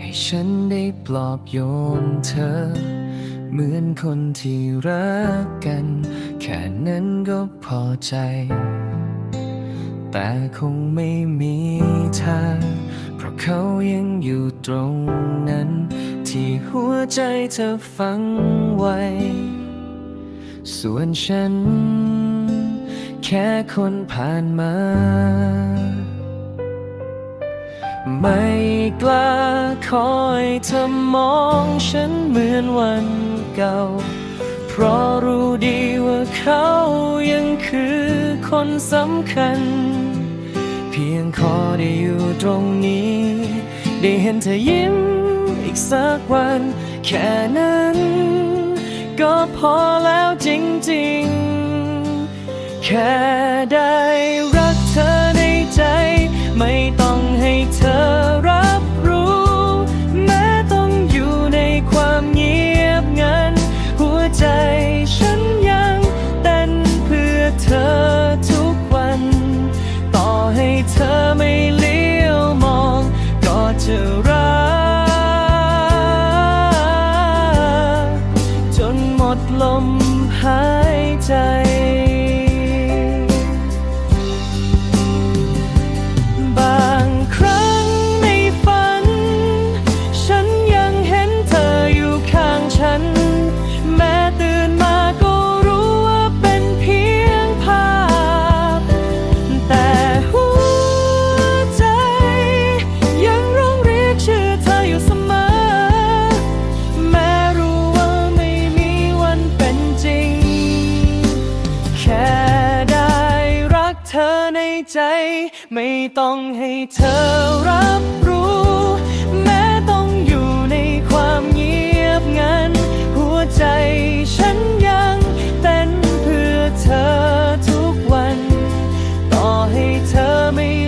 ให้ฉันได้ปลอบโยนเธอ เหมือนคนที่รักกัน แค่นั้นก็พอใจ แต่คงไม่มีทางเพราะเขายังอยู่ตรงนั้น ที่หัวใจเธอฝังไว้ ส่วนฉัน แค่คนผ่านมา ไม่กล้าคอยเธอมองฉันเหมือนวันเก่า เพราะรู้ดีว่าเขายังคือคนสำคัญ เพียงขอได้อยู่ตรงนี้ ได้เห็นเธอยิ้มอีกสักวัน แค่นั้น ก็พอแล้วจริงๆ แค่ได้ ดลมหายใจ ใจ ไม่ต้องให้เธอรับรู้ แม้ต้องอยู่ในความเงียบงัน หัวใจฉันยังเต้นเพื่อเธอทุกวัน ต่อให้เธอไม่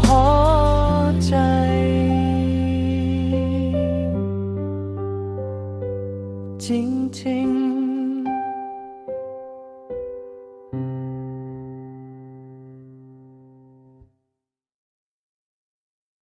พอใจ จริงๆ